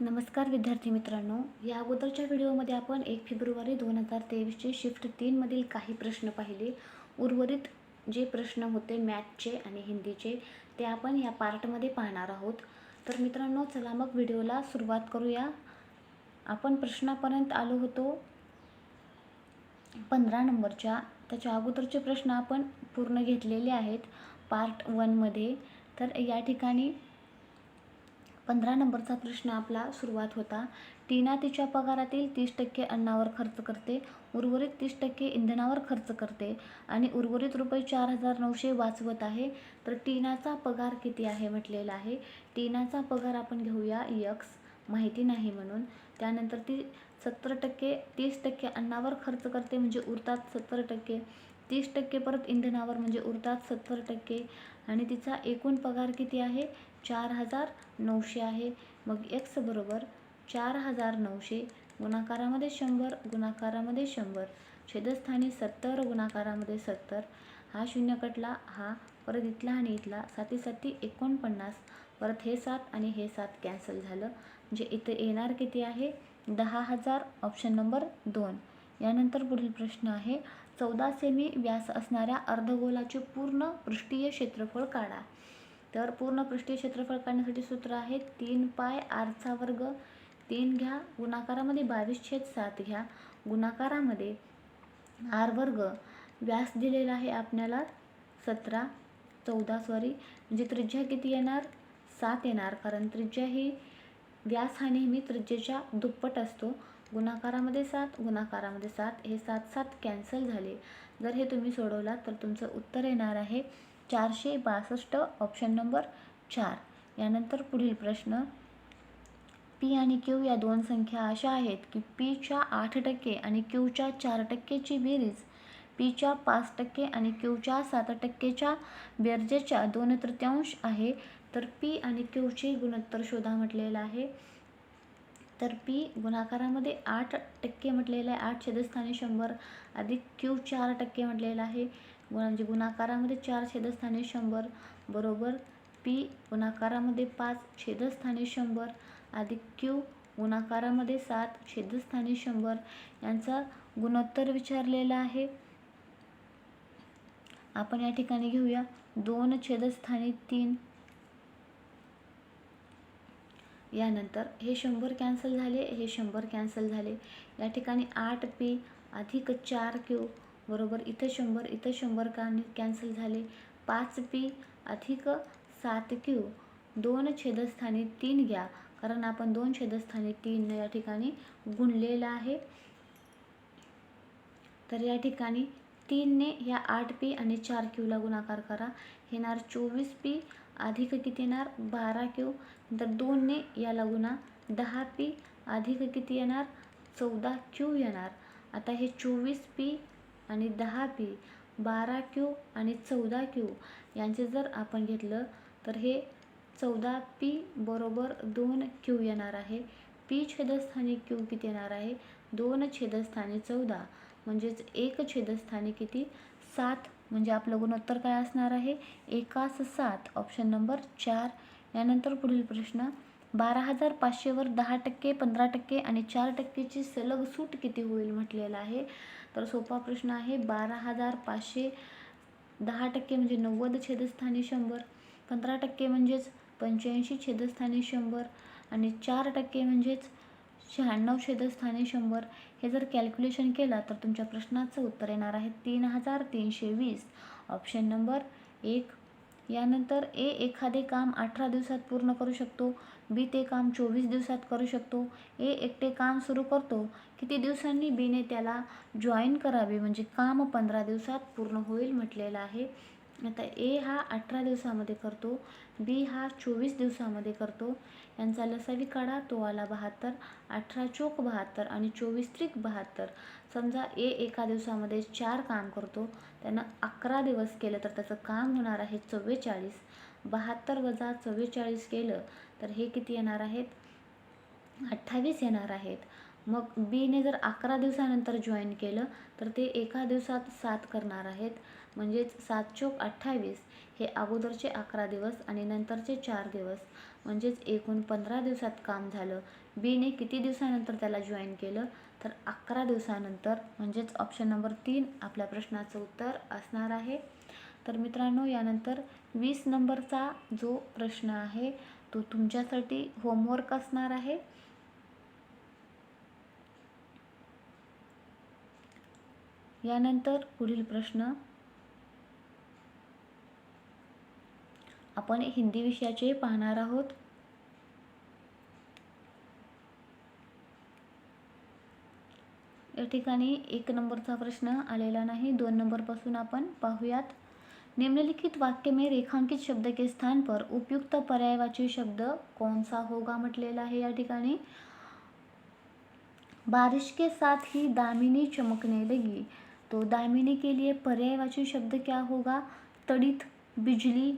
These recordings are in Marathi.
नमस्कार विद्यार्थी मित्रांनो. या अगोदरच्या व्हिडिओमध्ये आपण एक फेब्रुवारी दोन हजार तेवीसचे शिफ्ट तीनमधील काही प्रश्न पाहिले. उर्वरित जे प्रश्न होते मॅथचे आणि हिंदीचे ते आपण या पार्टमध्ये पाहणार आहोत. तर मित्रांनो चला मग व्हिडिओला सुरुवात करूया. आपण प्रश्नापर्यंत आलो होतो पंधरा नंबरच्या. त्याच्या अगोदरचे प्रश्न आपण पूर्ण घेतलेले आहेत पार्ट वनमध्ये. तर या ठिकाणी पंधरा नंबरचा प्रश्न आपला सुरुवात होता. टीना तिच्या पगारातील तीस टक्के अन्नावर खर्च करते उर्वरित तीस टक्के इंधनावर खर्च करते आणि उर्वरित रुपये चार हजार नऊशे वाचवत आहे. तर टीनाचा पगार किती आहे म्हटलेला आहे. टीनाचा पगार आपण घेऊया यक्स माहिती नाही म्हणून. त्यानंतर ती सत्तर टक्के तीस टक्के अन्नावर खर्च करते म्हणजे उरतात सत्तर टक्के. तीस टक्के परत इंधनावर म्हणजे उरतात सत्तर टक्के. आणि तिचा एकूण पगार किती आहे? चार हजार नऊशे आहे. मग एक्स बरोबर चार हजार नऊशे गुणाकारामध्ये शंभर गुणाकारामध्ये शंभर छेदस्थानी सत्तर गुणाकारामध्ये सत्तर. हा शून्य कटला हा परत इथला आणि इथला साती साती एकोणपन्नास. परत हे सात आणि हे सात कॅन्सल झालं. म्हणजे इथे येणार किती आहे? दहा हजार ऑप्शन नंबर दोन. यानंतर पुढील प्रश्न आहे चौदा सेमी व्यास असणाऱ्या अर्धगोलाचे पूर्ण पृष्ठीय क्षेत्रफळ काढा. तर पूर्ण पृष्ठीय क्षेत्रफळ काढण्यासाठी सूत्र आहे तीन पाय आरचा वर्ग. तीन घ्या गुणाकारामध्ये बावीस छेद सात घ्या. गुणाकारामध्ये आर वर्ग. व्यास दिलेला आहे आपल्याला सतरा चौदा सॉरी म्हणजे त्रिज्या किती येणार? सात येणार. कारण त्रिज्या ही व्यास हा नेहमी त्रिज्येच्या दुप्पट असतो. गुणाकारामध्ये सात गुणाकारामध्ये सात. हे सात सात कॅन्सल झाले. जर हे तुम्ही सोडवलात तर तुमचं उत्तर येणार आहे चारशे बासष्ट ऑप्शन नंबर चार. यानंतर पुढील प्रश्न. पी आणि क्यू या दोन संख्या अशा आहेत की पीच्या आठ टक्के आणि क्यूच्या चार टक्केची बेरीज. पीच्या पाच टक्के आणि क्यूच्या सात टक्केच्या बेरजेच्या दोन तृतीयांश आहे. तर पी आणि क्यूचे गुणोत्तर शोधा म्हटलेलं आहे. तर पी गुणाकारामध्ये आठ टक्के म्हटलेलं आहे. आठ छेदस्थानी शंभर अधिक क्यू चार टक्के म्हटलेलं आहे. म्हणजे गुणाकारामध्ये चार छेदस्थानी शंभर बरोबर पी गुणाकारामध्ये पाच छेदस्थानी शंभर अधिक क्यू गुणाकारामध्ये सात छेदस्थानी शंभर यांचा गुणोत्तर विचारलेला आहे. आपण या ठिकाणी घेऊया. दोन छेदस्थानी तीन यानंतर हे शंभर कॅन्सल झाले हे शंभर कॅन्सल झाले. या ठिकाणी आठ पी अधिक चार क्यू बरोबर इथं शंभर इथं शंभर का कॅन्सल झाले. पाच पी अधिक सात क्यू दोन छेदस्थानी तीन घ्या कारण आपण दोन छेदस्थानी तीन या ठिकाणी गुणलेलं आहे. तर या ठिकाणी तीनने ह्या आठ पी आणि चार क्यूला गुणाकार करा. येणार चोवीस पी अधिक किती येणार? बारा क्यू नंतर दोनने याला गुणा. दहा पी अधिक किती येणार? चौदा क्यू येणार. आता हे चोवीस पी आणि दहा पी बारा क्यू आणि चौदा क्यू यांचे जर आपण घेतलं तर हे चौदा पी बरोबर दोन क्यू येणार आहे. पी छेदस्थानी क्यू किती येणार आहे? दोन छेदस्थानी चौदा. म्हणजेच एक छेदस्थानी किती? सात म्हणजे आपलं गुणोत्तर काय असणार आहे? एकास सात ऑप्शन नंबर चार. यानंतर पुढील प्रश्न. बारा हजार पाचशेवर दहा टक्के पंधरा टक्के आणि चार टक्केची सलग सूट किती होईल म्हटलेलं आहे? तर सोपा प्रश्न आहे बारा हजार पाचशे दहा टक्के म्हणजे नव्वद छेदस्थानी शंभर. पंधरा टक्के म्हणजेच पंच्याऐंशी छेदस्थानी शंभर आणि चार टक्के म्हणजेच शहाण्णव छेदस्थानी शंभर. हे जर कॅल्क्युलेशन केलं तर तुमच्या प्रश्नाचं उत्तर येणार आहे तीन हजार तीनशे वीस ऑप्शन नंबर एक. यानंतर ए एखादे काम अठरा दिवसात पूर्ण करू शकतो. बी ते काम चोवीस दिवसात करू शकतो. ए एकटे काम सुरू करतो. किती दिवसांनी बीने त्याला जॉईन करावे? म्हणजे काम पंधरा दिवसात पूर्ण होईल म्हटलेलं आहे. आता ए हा अठरा दिवसामध्ये करतो बी हा चोवीस दिवसामध्ये करतो. यांचा लसावी काढा तो आला बहात्तर अठरा चोक बहात्तर आणि चोवीस त्रिक बहात्तर. समजा ए एका दिवसामध्ये चार काम करतो त्यानं अकरा दिवस केलं तर त्याचं काम होणार आहे चव्वेचाळीस. बहात्तर वजा चव्वेचाळीस केलं तर हे किती येणार आहेत? अठ्ठावीस येणार आहेत. मग बीने जर अकरा दिवसानंतर जॉईन केलं तर ते एका दिवसात सात करणार आहेत. म्हणजेच सात चोक अठ्ठावीस हे अगोदरचे अकरा दिवस आणि नंतरचे चार दिवस. म्हणजेच एकूण पंधरा दिवसात काम झालं. बीने किती दिवसानंतर त्याला जॉईन केलं? तर अकरा दिवसानंतर म्हणजेच ऑप्शन नंबर तीन आपल्या प्रश्नाचं उत्तर असणार आहे. तर मित्रांनो यानंतर वीस नंबरचा जो प्रश्न आहे तो तुमच्यासाठी होमवर्क असणार आहे. यानंतर पुढील प्रश्न आपण हिंदी विषयाचे पाहणार आहोत. या ठिकाणी एक नंबरचा प्रश्न आलेला नाही दोन नंबरपासून आपण पाहूयात. निम्नलिखित वाक्य में रेखांकित शब्द के स्थान पर उपयुक्त पर्यायवाची शब्द कौन सा होगा म्हटलेला आहे या ठिकाणी. बारिश के साथ ही दामिनी चमकने लगी. तो दामिनी के लिए पर्यायवाची शब्द क्या होगा? तड़ित बिजली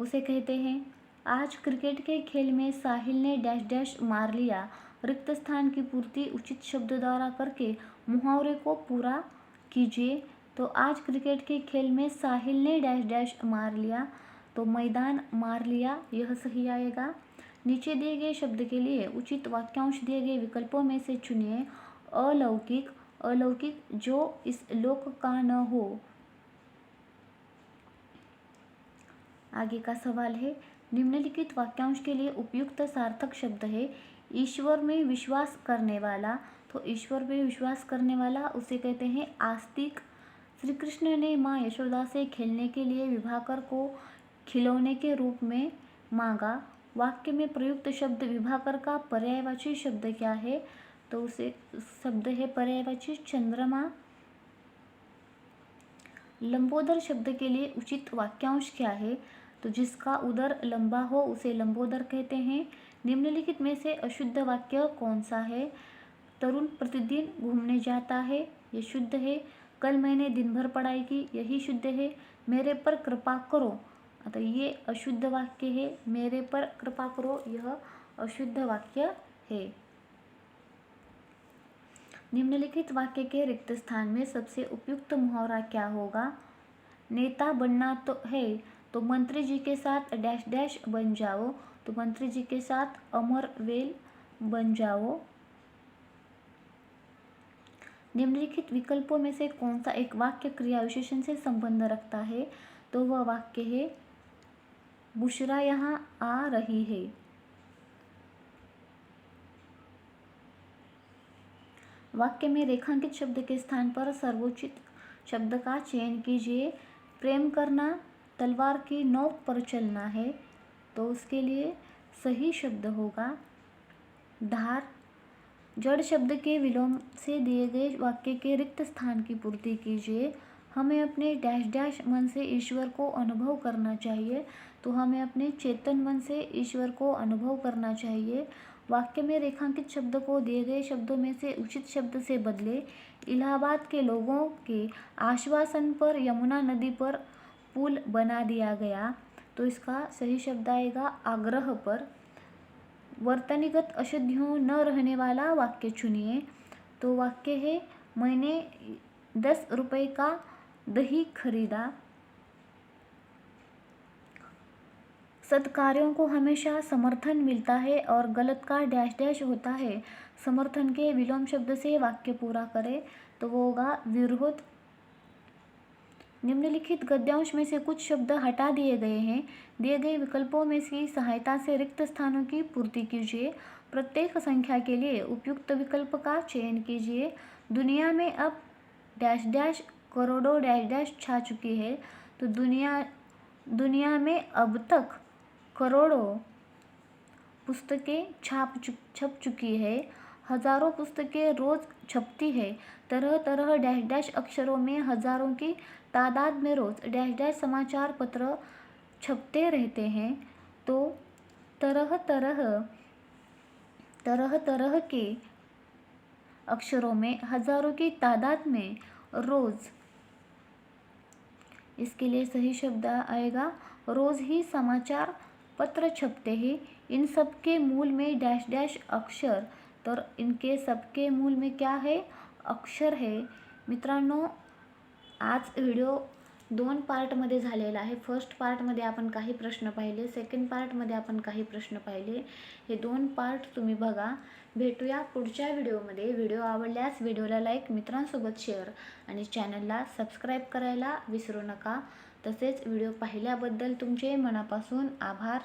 उसे कहते हैं। आज क्रिकेट के खेल में साहिल ने डैश डैश मार लिया। रिक्त स्थान की पूर्ति उचित शब्द द्वारा करके मुहावरे को पूरा कीजिए। तो आज क्रिकेट के खेल में साहिल ने डैश डैश मार लिया। तो मैदान मार लिया, यह सही आएगा। नीचे दिए गए शब्द के लिए उचित वाक्यांश दिए गए विकल्पों में से चुनिए। अलौकिक अलौकिक जो इस लोक का न हो। आगे का सवाल है, निम्नलिखित वाक्यांश के लिए उपयुक्त सार्थक शब्द है, ईश्वर में विश्वास करने वाला। तो ईश्वर में विश्वास करने वाला उसे कहते हैं आस्तिक। श्री कृष्ण ने माँ यशोदा से खेलने के लिए विभाकर को खिलौने के रूप में मांगा। वाक्य में प्रयुक्त शब्द विभाकर का पर्यायवाची शब्द क्या है? तो उसे, शब्द है पर्यायवाची चंद्रमा। लंबोदर शब्द के लिए उचित वाक्यांश क्या है? तो जिसका उदर लंबा हो उसे लंबोदर कहते हैं। निम्नलिखित में से अशुद्ध वाक्य कौन सा है? तरुण प्रतिदिन घूमने जाता है, ये शुद्ध है। कल मैंने दिन भर पढ़ाई की, यही शुद्ध है। मेरे पर कृपा करो। आता ये अशुद्ध वाक्य है। मेरे पर कृपा करो, यह अशुद्ध वाक्य है। निम्नलिखित वाक्य के रिक्त स्थान में सबसे उपयुक्त मुहावरा क्या होगा? नेता बनना तो है तो मंत्री जी के साथ डैश डैश बन जाओ। तो मंत्री जी के साथ अमर वेल बन जाओ। निम्नलिखित विकल्पों में से कौन सा एक वाक्य क्रिया विशेषण से संबंध रखता है? तो वह वाक्य है, बुशरा यहाँ आ रही है। वाक्य में रेखांकित शब्द के स्थान पर सर्वोचित शब्द का चयन कीजिए। प्रेम करना तलवार की नोक पर चलना है तो उसके लिए सही शब्द होगा, धार। जड़ शब्द के विलोम से दिए गए वाक्य के रिक्त स्थान की पूर्ति कीजिए। हमें अपने डैश डैश मन से ईश्वर को अनुभव करना चाहिए तो हमें अपने चेतन मन से ईश्वर को अनुभव करना चाहिए। वाक्य में रेखांकित शब्द को दिए गए शब्दों में से उचित शब्द से बदले। इलाहाबाद के लोगों के आश्वासन पर, यमुना नदी पर पुल बना दिया गया। तो इसका सही शब्द आएगा आग्रह पर। वर्तनीगत अशुद्धियों न रहने वाला वाक्य चुनिए। तो वाक्य है, मैंने दस रुपए का दही खरीदा। सत्कार्यों को हमेशा समर्थन मिलता है और गलत का डैश डैश होता है। समर्थन के विलोम शब्द से वाक्य पूरा करें। तो वो होगा विरोध निम्नलिखित गद्यांश में से कुछ शब्द हटा दिए गए हैं। दिए गए विकल्पों में की सहायता से रिक्त स्थानों की पूर्ति कीजिए। प्रत्येक संख्या के लिए उपयुक्त विकल्प का चयन कीजिए। दुनिया में अब डैश डैश करोड़ों डैश डैश छा चुकी है। तो दुनिया दुनिया में अब तक करोड़ों पुस्तकें छाप चुक छप चुकी है। हज़ारों पुस्तकें रोज़ छपती है। तरह तरह डैश डैश अक्षरों में हज़ारों की तादाद में रोज़ डैश डैश समाचार पत्र छपते रहते हैं तो तरह तरह तरह तरह के अक्षरों में, हज़ारों की तादाद में रोज़ इसके लिए सही शब्द आएगा। रोज़ ही समाचार पत्र छपते हैं इन सब के मूल में डैश डैश अक्षर तर इनके सबके मूल में क्या है? अक्षर है। मित्रांनो आज व्हिडिओ दोन पार्टमध्ये झालेला आहे. फर्स्ट पार्टमध्ये आपण काही प्रश्न पाहिले सेकंड पार्टमध्ये आपण काही प्रश्न पाहिले. हे दोन पार्ट तुम्ही बघा. भेटूया पुढच्या व्हिडिओमध्ये. व्हिडिओ आवडल्यास व्हिडिओला लाईक मित्रांसोबत शेअर आणि चॅनलला सबस्क्राईब करायला विसरू नका. तसेच व्हिडिओ पाहिल्याबद्दल तुमचे मनापासून आभार.